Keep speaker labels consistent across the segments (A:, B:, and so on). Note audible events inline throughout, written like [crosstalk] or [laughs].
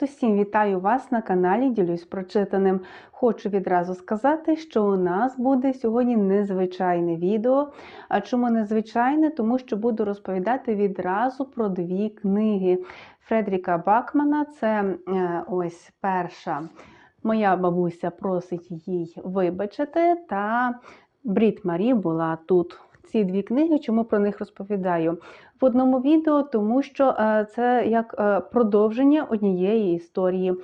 A: Привіт усім! Вітаю вас на каналі Ділюсь прочитаним. Хочу відразу сказати, що у нас буде сьогодні незвичайне відео. А чому незвичайне? Тому що буду розповідати відразу про дві книги Фредріка Бакмана. Це е, ось перша. Моя бабуся просить їй вибачити, та Брід Марі була тут. Ці дві книги, чому про них розповідаю в одному відео, тому що е, це як е, продовження однієї історії.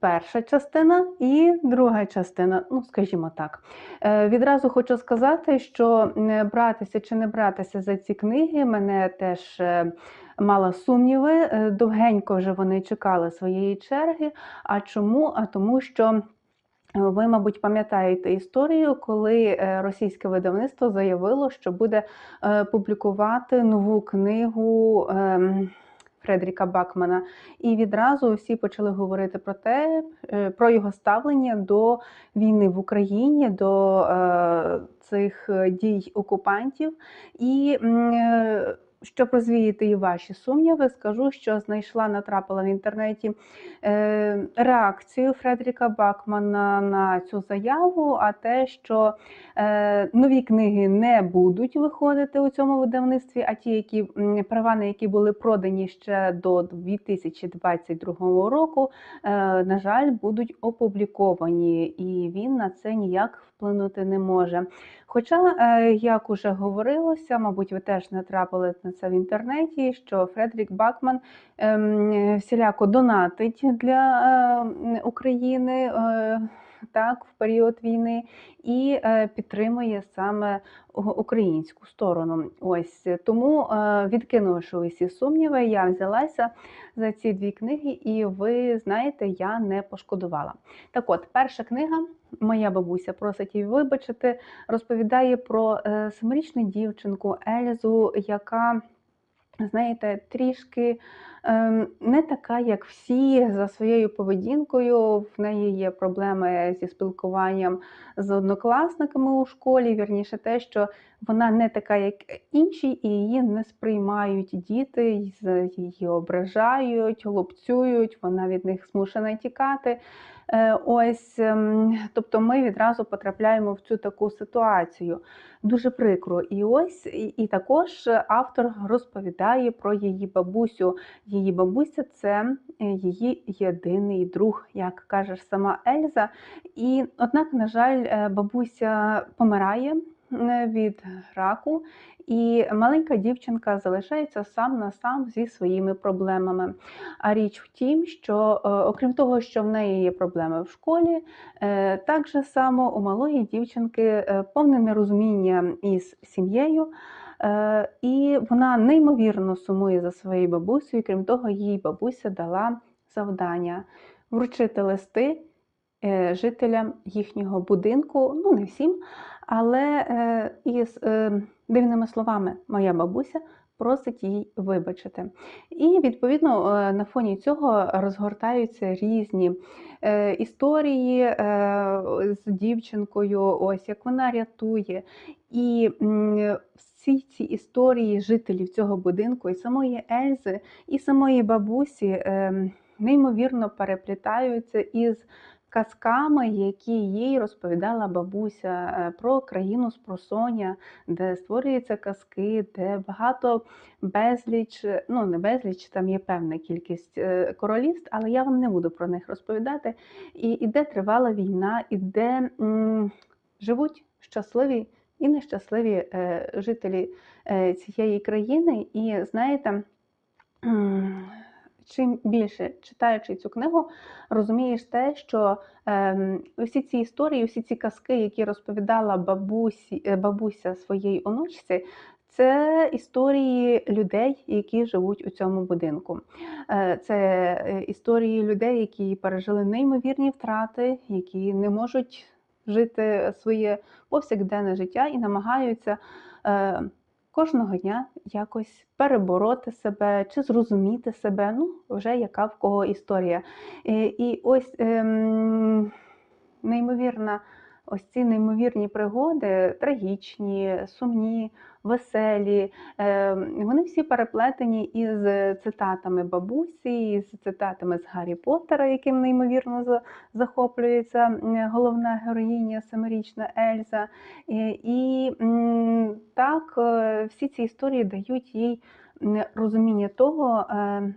A: Перша частина і друга частина, ну скажімо так. Е, Відразу хочу сказати, що братися чи не братися за ці книги мене теж мала сумніви. Довгенько вже вони чекали своєї черги. А чому? А тому що. Ви, мабуть, пам'ятаєте історію, коли е, російське видавництво заявило, що буде е, публікувати нову книгу ем, Фредріка Бакмана. І відразу всі почали говорити про те, е, про його ставлення до війни в Україні, до цих дій окупантів. І щоб розвіяти і ваші сумніви, скажу, що знайшла, натрапила в інтернеті е, реакцію Фредріка Бакмана на цю заяву, а те, що е, нові книги не будуть виходити у цьому видавництві, а ті, які права, на які були продані ще до 2022 року, е, на жаль, будуть опубліковані, і він на це ніяк вплинути не може. Хоча, е, як уже говорилося, мабуть, ви теж натрапили на це в інтернеті, що Фредерік Бакман ем, всіляко донатить для е, України е, так, в період війни і підтримує саме українську сторону. Ось тому, відкинувши усі сумніви, я взялася за ці дві книги, і ви знаєте, я не пошкодувала. Так от, перша книга. Моя бабуся просить її вибачити, розповідає про е, семирічну дівчинку Ельзу, яка, знаєте, трішки не така, як всі, за своєю поведінкою. В неї є проблеми зі спілкуванням з однокласниками у школі. Вірніше те, що вона не така, як інші, і її не сприймають діти, її ображають, лупцюють, вона від них змушена тікати. Е, ось, ем, тобто ми відразу потрапляємо в цю таку ситуацію. Дуже прикро. І ось і також автор розповідає про її бабусю. Її бабуся це е, її єдиний друг, як каже сама Ельза. І однак, на жаль, е, бабуся помирає від раку, і маленька дівчинка залишається сам на сам зі своїми проблемами. А річ в тім, що е, окрім того, що в неї є проблеми в школі, е, так само у малої дівчинки е, повне нерозуміння із сім'єю. І вона неймовірно сумує за своєю бабусею, крім того, їй бабуся дала завдання вручити листи жителям їхнього будинку, ну не всім, але е, із е, дивними словами моя бабуся просить їй вибачити. І, відповідно, е, на фоні цього розгортаються різні історії з дівчинкою, ось як вона рятує. І всі ці історії жителів цього будинку, і самої Ельзи, і самої бабусі неймовірно переплітаються із казками, які їй розповідала бабуся е, про країну Спросоня, де створюються казки, де багато безліч, ну не безліч, там є певна кількість е, королівств, але я вам не буду про них розповідати. І, і де тривала війна, і де м, живуть щасливі і нещасливі е, жителі е, цієї країни. І знаєте чим більше читаючи цю книгу, розумієш те, що е, всі ці історії, всі ці казки, які розповідала бабусі, е, бабуся своїй онучці, це історії людей, які живуть у цьому будинку. Е, це е, історії людей, які пережили неймовірні втрати, які не можуть жити своє повсякденне життя і намагаються кожного дня якось перебороти себе чи зрозуміти себе, ну, вже яка в кого історія. І, і ось ем, неймовірна ось ці неймовірні пригоди, трагічні, сумні, веселі, е, вони всі переплетені із цитатами бабусі, із цитатами з Гаррі Поттера, яким неймовірно захоплюється головна героїня семирічна Ельза. І, і так, е, всі ці історії дають їй розуміння того, е,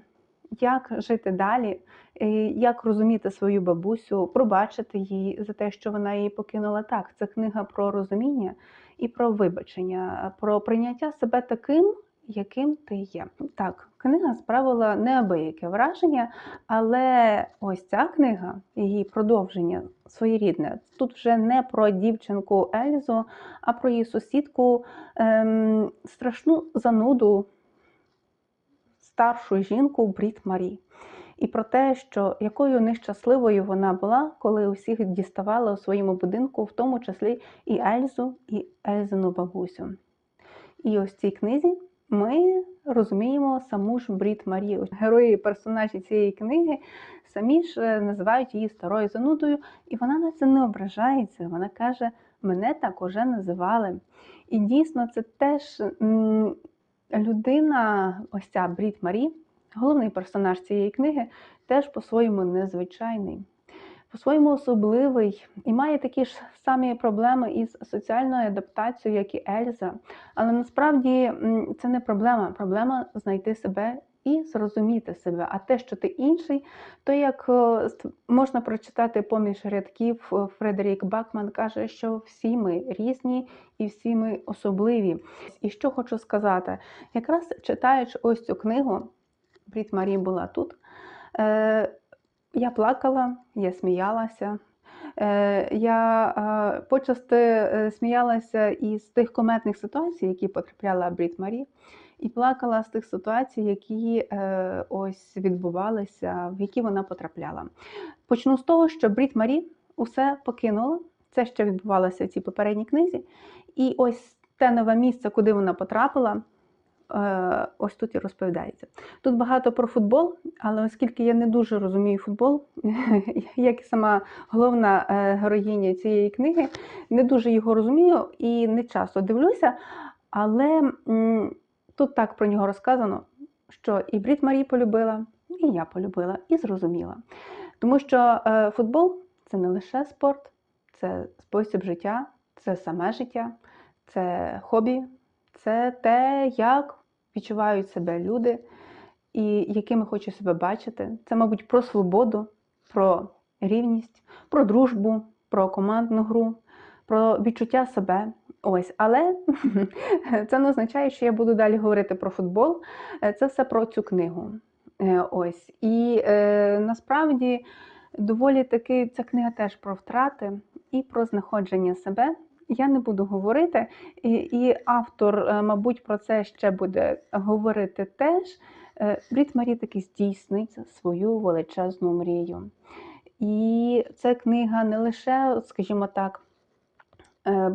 A: як жити далі, е, як розуміти свою бабусю, пробачити їй за те, що вона її покинула. Так, це книга про розуміння і про вибачення, про прийняття себе таким, яким ти є. Так, книга справила неабияке враження, але ось ця книга, її продовження своєрідне, тут вже не про дівчинку Ельзу, а про її сусідку ем, страшну зануду старшу жінку Брід Марі. І про те, що якою нещасливою вона була, коли усіх діставала у своєму будинку, в тому числі і Ельзу, і Ельзину бабусю. І ось в цій книзі ми розуміємо саму ж Брід Марі. Герої, персонажі цієї книги самі ж е, називають її старою занудою, і вона на це не ображається. Вона каже: мене так уже називали. І дійсно, це теж людина, ось ця Брід Марі, головний персонаж цієї книги, теж по-своєму незвичайний, по-своєму особливий і має такі ж самі проблеми із соціальною адаптацією, як і Ельза. Але насправді це не проблема. Проблема знайти себе і зрозуміти себе. А те, що ти інший, то як е, можна прочитати поміж рядків, е, Фредерік Бакман каже, що всі ми різні і всі ми особливі. І що хочу сказати, якраз читаючи ось цю книгу, Брід Марі була тут. Е, я плакала, я сміялася. Я почасти сміялася із тих кометних ситуацій, які потрапляла Брід Марі, і плакала з тих ситуацій, які е, ось відбувалися, в які вона потрапляла. Почну з того, що Брід Марі усе покинула. Це ще відбувалося в цій попередній книзі. І ось те нове місце, куди вона потрапила, е, ось тут і розповідається. Тут багато про футбол, але оскільки я не дуже розумію футбол, [laughs] як і сама головна е, героїня цієї книги, не дуже його розумію і не часто дивлюся. Але тут так про нього розказано, що і Брід Марі полюбила, і я полюбила, і зрозуміла. Тому що е, футбол це не лише спорт, це спосіб життя, це саме життя, це хобі, це те, як відчувають себе люди і якими хочуть себе бачити. Це, мабуть, про свободу, про рівність, про дружбу, про командну гру, про відчуття себе. Ось, але [laughs] це не означає, що я буду далі говорити про футбол. Е, Це все про цю книгу. Е, Ось. І е, насправді доволі таки ця книга теж про втрати і про знаходження себе. Я не буду говорити, і, і автор, е, мабуть, про це ще буде говорити теж. Брід Марі таки здійснить свою величезну мрію. І ця книга не лише, скажімо так,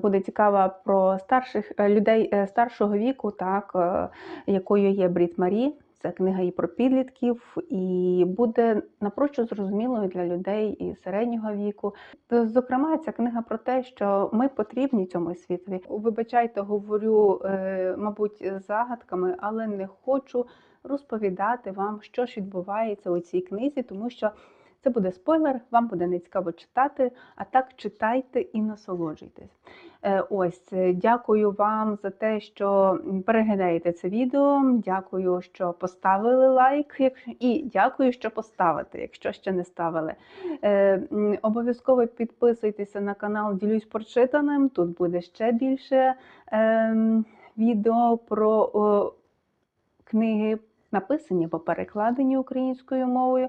A: буде цікава про старших е, людей е, старшого віку, так, е, якою є Брід Марі. Це книга і про підлітків, і буде напрочуд зрозумілою для людей і середнього віку. Зокрема, ця книга про те, що ми потрібні цьому світові. Вибачайте, говорю, е, мабуть, загадками, але не хочу розповідати вам, що ж відбувається у цій книзі, тому що це буде спойлер, вам буде нецікаво читати, а так читайте і насолоджуйтесь. Е, Ось, е, дякую вам за те, що переглядаєте це відео. Дякую, що поставили лайк, і дякую, що поставите, якщо ще не ставили. Е, Обов'язково підписуйтеся на канал Ділюсь прочитаним. Тут буде ще більше ем, відео про книги, написані або перекладені українською мовою.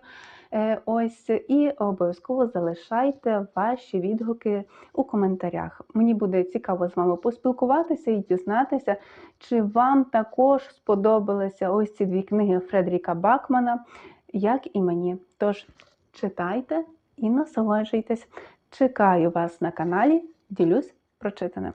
A: Е, Ось і обов'язково залишайте ваші відгуки у коментарях. Мені буде цікаво з вами поспілкуватися і дізнатися, чи вам також сподобалися ось ці дві книги Фредеріка Бакмана, як і мені. Тож читайте і насолоджуйтесь. Чекаю вас на каналі. Ділюсь прочитаним.